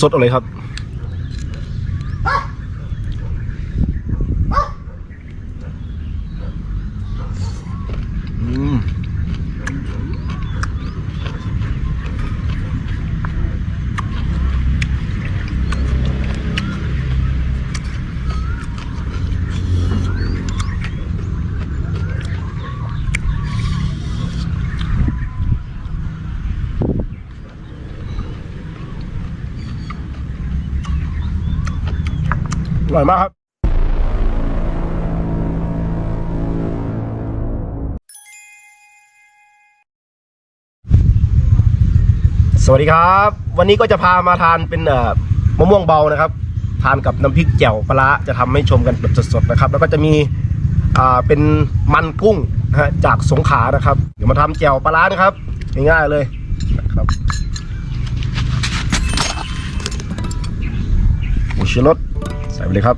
สดเอาเลยครับ ร่อยมากครับ สวัสดีครับ วันนี้ก็จะพามาทานเป็นมะม่วงเบานะครับ ทานกับน้ำพริกแจ่วปลาร้าจะทำให้ชมกันแบบสดๆนะครับ แล้วก็จะมีเป็นมันกุ้งนะฮะจากสงขานะครับ เดี๋ยวมาทำแจ่วปลานะครับง่ายๆเลยนะครับหมูชูรส ใส่ไปเลยครับ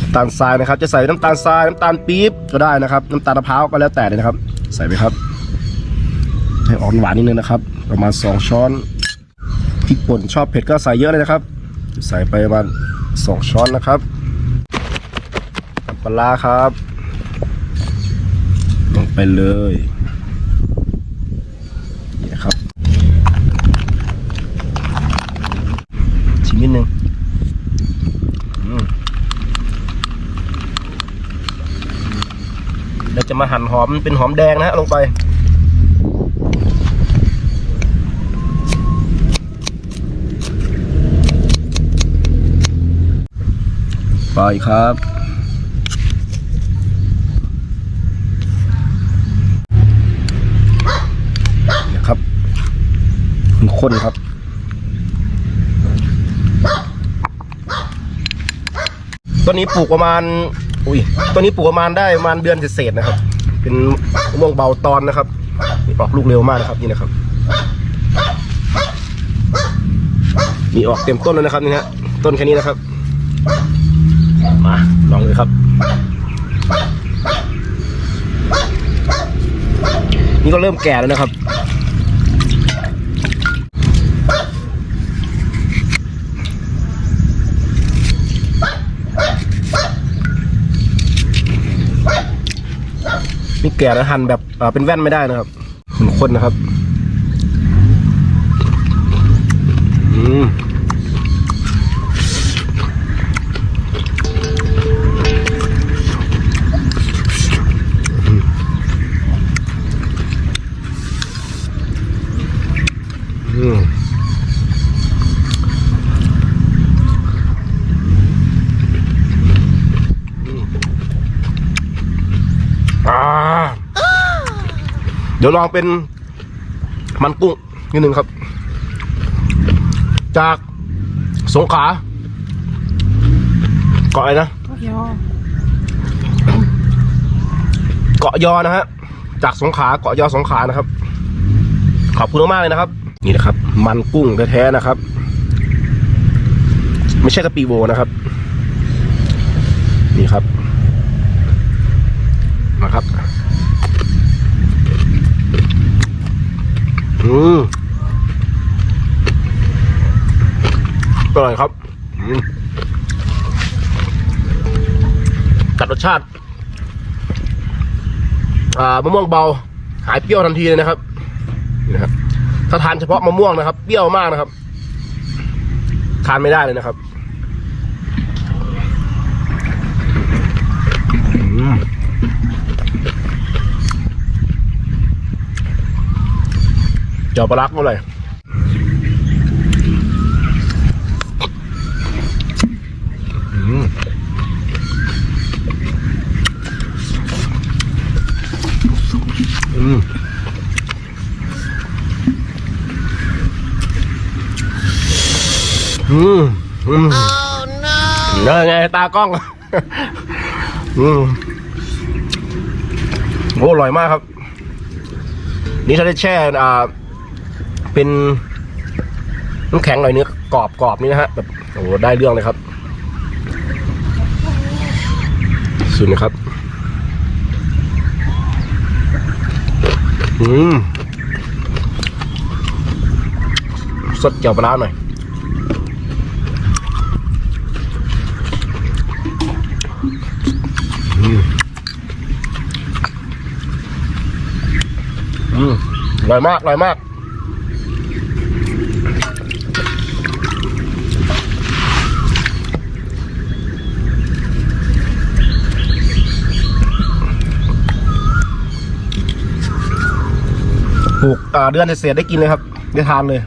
น้ำตาลทรายนะครับ จะใส่น้ำตาลทรายน้ำตาลปี๊บก็ได้นะครับ น้ำตาลมะพร้าวก็แล้วแต่เลยนะครับ ใส่ไปครับ ให้ออกหวานนิดนึงนะครับ ประมาณ 2 ช้อนพริกป่นชอบเผ็ดก็ใส่เยอะเลยนะครับ ใส่ไปประมาณ2ช้อนนะครับน้ำปลาร้าครับ ลงไปเลยนี่นะครับชิมนิดนึงอืมเรา จะมาหั่นหอมเป็นหอมแดงนะฮะลงไป ไปครับเนี่ยครับข้นครับต้นนี้ปลูกประมาณ อุ้ยต้นนี้ปลูกประมาณได้ประมาณเดือนเศษนะครับ เป็นมะม่วงเบาตอนนะครับนี่ออกลูกเร็วมากนะครับนี่นะครับมีออกเต็มต้นแล้วนะครับนี่ฮะต้นแค่นี้นะครับ มาลองเลยครับ นี่ก็เริ่มแก่แล้วนะครับ นี่แก่แล้วหั่นแบบเอ่อเป็นแว่นไม่ได้นะครับมันข้นนะครับ อืม อืมอ่า เดี๋ยวลองเป็นมันกุ้งนิดนึงครับ จากสงขลาเกาะอะไรนะยอเกาะยอนะฮะจากสงขลาเกาะยอสงขลานะครับ ขอบคุณมากเลยนะครับ นี่นะครับ มันกุ้งแท้ๆนะครับ ไม่ใช่กะปิโวนะครับ นี่ครับมาครับ อืมอ ร่อยครับจัดรสชาติมะม่วงเบา หายเปรี้ยวทันทีเลยนะครับนะครับ ถ้าทานเฉพาะมะม่วงนะครับ เปรี้ยวมากนะครับ ทานไม่ได้เลยนะครับเจ้าปลารักเมื่อไหร่ อืมอืมเนอไงตากล้องอืมโอ้อร่อยมากครับ นี่ถ้าได้แช่อ่าเป็นน้ำแข็งหน่อยเนื้อกรอบกรอบนี่นะฮะแบบโอ้โหได้เรื่องเลยครับ สุดนะครับ อืมสดเจียวปลาร้าหน่อย ร่อยมากอร่อยมากปลูกเดือนเศษได้กินเลยครับ ได้ทานเลย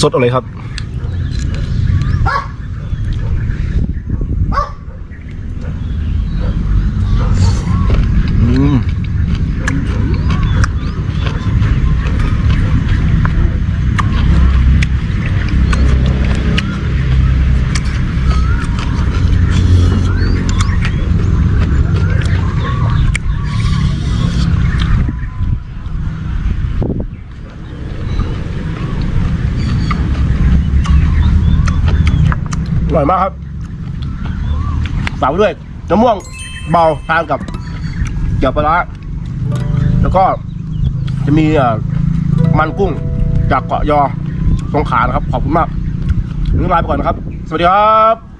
สดอาเลยครับ อืมอ ร่อยมากครับสาวด้วยน้ำม่วงเบาทานกับเกี๊ยวปลาแล้วก็จะมีอ่อมันกุ้งจากเกาะยอสงขลานะครับ ขอบคุณมากถึงลาไปก่อนนะครับ สวัสดีครับ